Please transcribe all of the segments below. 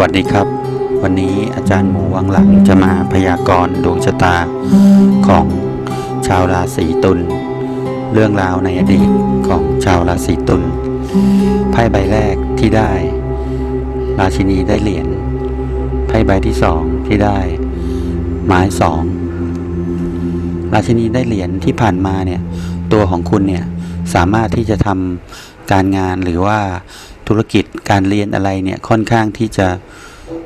วัสดีครับ วันนี้อาจารย์หมูวังหลังจะมาพยากรณ์ดวงชะตาของชาวราศีตุลเรื่องราวในอดีตของชาวราศีตุลไพ่ใบแรกที่ได้ ราชินีได้เหรียญไพ่ใบที่สองที่ได้ไม้สองราชินีได้เหรียญที่ผ่านมาเนี่ยตัวของคุณเนี่ยสามารถที่จะทำการงานหรือว่า ธุรกิจการเรียนอะไรเนี่ยค่อนข้างที่จะ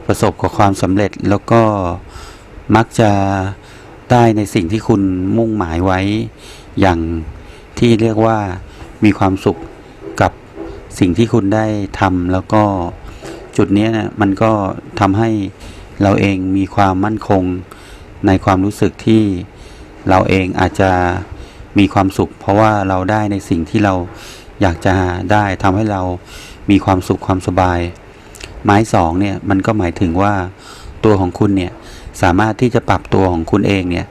ประสบกับความสำเร็จแล้วก็มักจะได้ในสิ่งที่คุณมุ่งหมายไว้อย่างที่เรียกว่ามีความสุขกับสิ่งที่คุณได้ทำแล้วก็จุดนี้นะมันก็ทำให้เราเองมีความมั่นคงในความรู้สึกที่เราเองอาจจะมีความสุข เพราะว่าเราได้ในสิ่งที่เราอยากจะได้ทำให้เรา มีความสุขความสบาย ไม้สองเนี่ยมันก็หมายถึงว่าตัวของคุณเนี่ยสามารถที่จะปรับตัวของคุณเองเนี่ย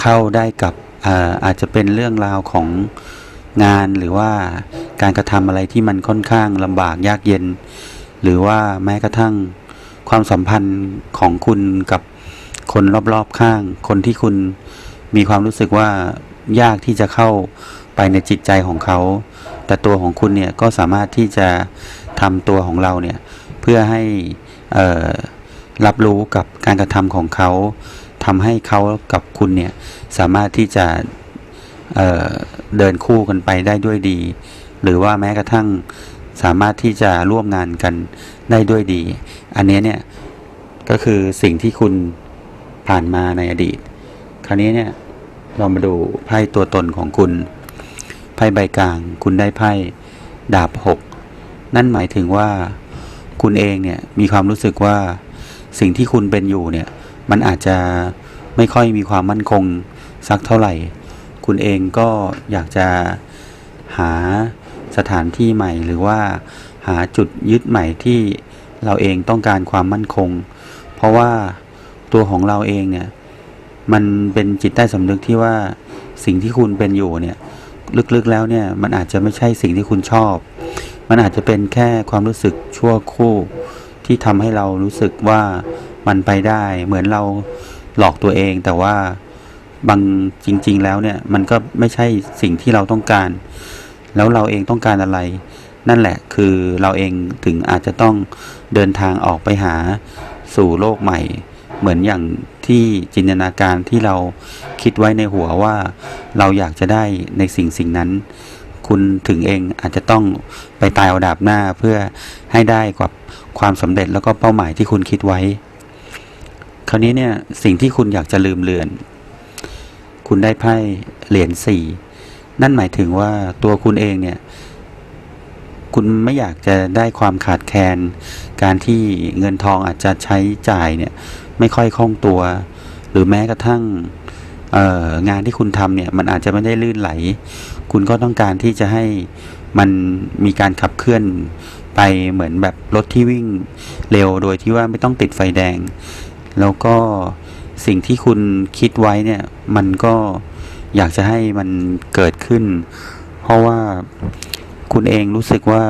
เข้าได้กับอาอาจจะเป็นเรื่องราวของงานหรือว่าการกระทำอะไรที่มันค่อนข้างลำบากยากเย็น หรือว่าแม้กระทั่งความสัมพันธ์ของคุณกับคนรอบๆข้าง คนที่คุณมีความรู้สึกว่ายากที่จะเข้าไปในจิตใจของเขา แต่ตัวของคุณเนี่ยก็สามารถที่จะทำตัวของเราเนี่ยเพื่อให้รับรู้กับการกระทำของเขาทำให้เขากับคุณเนี่ยสามารถที่จะเเดินคู่กันไปได้ด้วยดี หรือว่าแม้กระทั่งสามารถที่จะร่วมงานกันได้ด้วยดี อันนี้เนี่ยก็คือสิ่งที่คุณผ่านมาในอดีต คราวนี้เนี่ยเรามาดูไพ่ตัวตนของคุณ พ่ใบกลาง คุณได้ไพ่ดาบหกนั่นหมายถึงว่าคุณเองเนี่ยมีความรู้สึกว่าสิ่งที่คุณเป็นอยู่เนี่ยมันอาจจะไม่ค่อยมีความมั่นคงสักเท่าไหร่ คุณเองก็อยากจะหาสถานที่ใหม่ หรือว่าหาจุดยึดใหม่ที่เราเองต้องการความมั่นคง เพราะว่าตัวของเราเองเนี่ยมันเป็นจิตใต้สำนึกที่ว่าสิ่งที่คุณเป็นอยู่เนี่ย ลึกๆแล้วเนี่ยมันอาจจะไม่ใช่สิ่งที่คุณชอบ มันอาจจะเป็นแค่ความรู้สึกชั่วครู่ที่ทำให้เรารู้สึกว่ามันไปได้เหมือนเราหลอกตัวเอง แต่ว่าบางจริง ๆ แล้วเนี่ยมันก็ไม่ใช่สิ่งที่เราต้องการ แล้วเราเองต้องการอะไร นั่นแหละคือเราเองถึงอาจจะต้องเดินทางออกไปหาสู่โลกใหม่ เหมือนอย่าง ที่จินตนาการที่เราคิดไว้ในหัวว่าเราอยากจะได้ในสิ่งสิ่งนั้น คุณถึงเองอาจจะต้องไปตายเอาดาบหน้าเพื่อให้ได้กับความสำเร็จแล้วก็เป้าหมายที่คุณคิดไว้ คราวนี้เนี่ยสิ่งที่คุณอยากจะลืมเลือน คุณได้ไพ่เหรียญสี่นั่นหมายถึงว่าตัวคุณเองเนี่ย คุณไม่อยากจะได้ความขาดแคลนการที่เงินทองอาจจะใช้จ่ายเนี่ยไม่ค่อยคล่องตัว หรือแม้กระทั่งงานที่คุณทำเนี่ยมันอาจจะไม่ได้ลื่นไหล คุณก็ต้องการที่จะให้มันมีการขับเคลื่อนไปเหมือนแบบรถที่วิ่งเร็วโดยที่ว่าไม่ต้องติดไฟแดง แล้วก็สิ่งที่คุณคิดไว้เนี่ยมันก็อยากจะให้มันเกิดขึ้น เพราะว่า คุณเองรู้สึกว่า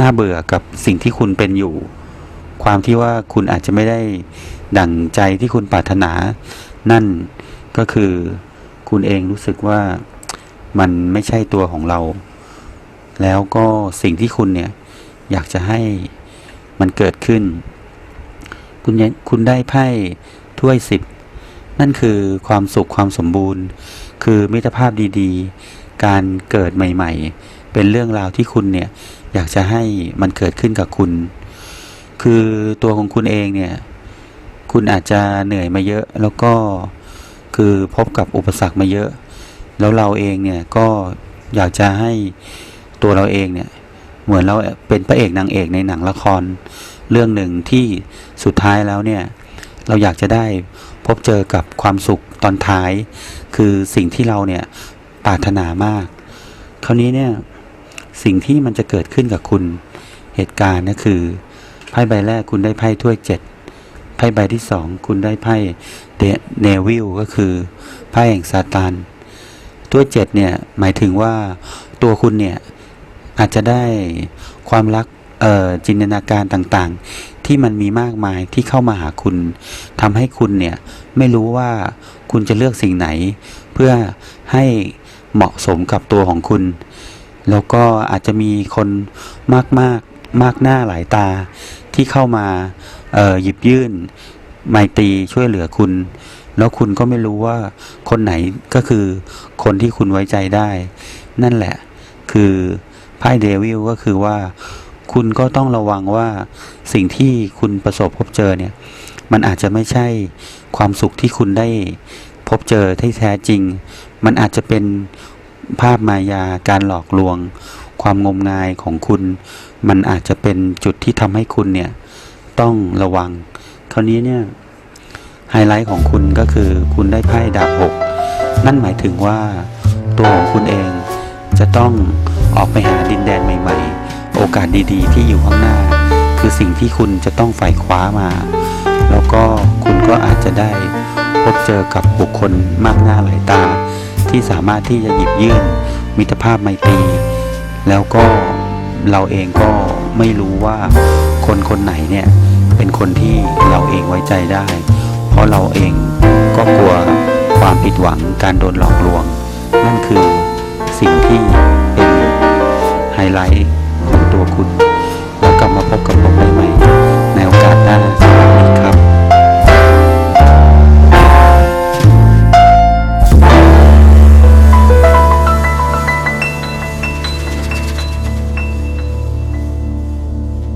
น่าเบื่อกับสิ่งที่คุณเป็นอยู่ ความที่ว่าคุณอาจจะไม่ได้ดั่งใจที่คุณปรารถนา นั่นก็คือคุณเองรู้สึกว่ามันไม่ใช่ตัวของเรา แล้วก็สิ่งที่คุณเนี่ยอยากจะให้มันเกิดขึ้น คุณคุณได้ไพ่ถ้วยสิบนั่นคือความสุขความสมบูรณ์ คือมิตรภาพดีๆ การเกิดใหม่ ๆ เป็นเรื่องราวที่คุณเนี่ยอยากจะให้มันเกิดขึ้นกับคุณ คือตัวของคุณเองเนี่ย คุณอาจจะเหนื่อยมาเยอะ แล้วก็คือพบกับอุปสรรคมาเยอะ แล้วเราเองเนี่ยก็อยากจะให้ตัวเราเองเนี่ย เหมือนเราเป็นพระเอกนางเอกในหนังละคร เรื่องหนึ่งที่สุดท้ายแล้วเนี่ย เราอยากจะได้พบเจอกับความสุขตอนท้าย คือสิ่งที่เราเนี่ยปรารถนามาก คราวนี้เนี่ย สิ่งที่มันจะเกิดขึ้นกับคุณเหตุการณ์ก็คือไพ่ใบแรกคุณได้ไพ่ถ้วยเจ็ดไพ่ใบที่สองคุณได้ไพ่เนวิลก็คือไพ่แห่งซาตานถ้วยเจ็ดเนี่ยหมายถึงว่าตัวคุณเนี่ยอาจจะได้ความรักเอ่อจินตนาการต่างๆที่ที่มันมีมากมายที่เข้ามาหาคุณทำให้คุณเนี่ยไม่รู้ว่าคุณจะเลือกสิ่งไหน เพื่อให้เหมาะสมกับตัวของคุณ แล้วก็อาจจะมีคนมากมากมากหน้าหลายตาที่เข้ามาหยิบยื่นไมตรีช่วยเหลือคุณ แล้วคุณก็ไม่รู้ว่าคนไหนก็คือคนที่คุณไว้ใจได้ นั่นแหละ คือไพ่เดวิลก็คือว่า คุณก็ต้องระวังว่าสิ่งที่คุณประสบพบเจอเนี่ย มันอาจจะไม่ใช่ความสุขที่คุณได้พบเจอที่แท้จริง มันอาจจะเป็น ภาพมายาการหลอกลวง ความงมงายของคุณ มันอาจจะเป็นจุดที่ทำให้คุณเนี่ย ต้องระวัง คราวนี้เนี่ยไฮไลท์ของคุณก็คือคุณได้ไพ่ดาบหกนั่นหมายถึงว่าตัวของคุณเองจะต้องออกไปหาดินแดนใหม่ ๆ โอกาสดีๆ ที่อยู่ข้างหน้า คือสิ่งที่คุณจะต้องไฝ่คว้ามา แล้วก็คุณก็อาจจะได้พบเจอกับบุคคลมากหน้าหลายตา ที่สามารถที่จะหยิบยื่นมิตรภาพไมตรี แล้วก็เราเองก็ไม่รู้ว่าคนคนไหนเนี่ยเป็นคนที่เราเองไว้ใจได้ เพราะเราเองก็กลัวความผิดหวังการโดนหลอกลวง นั่นคือสิ่งที่เป็นไฮไลท์ของตัวคุณ แล้วกลับมาพบกับผมได้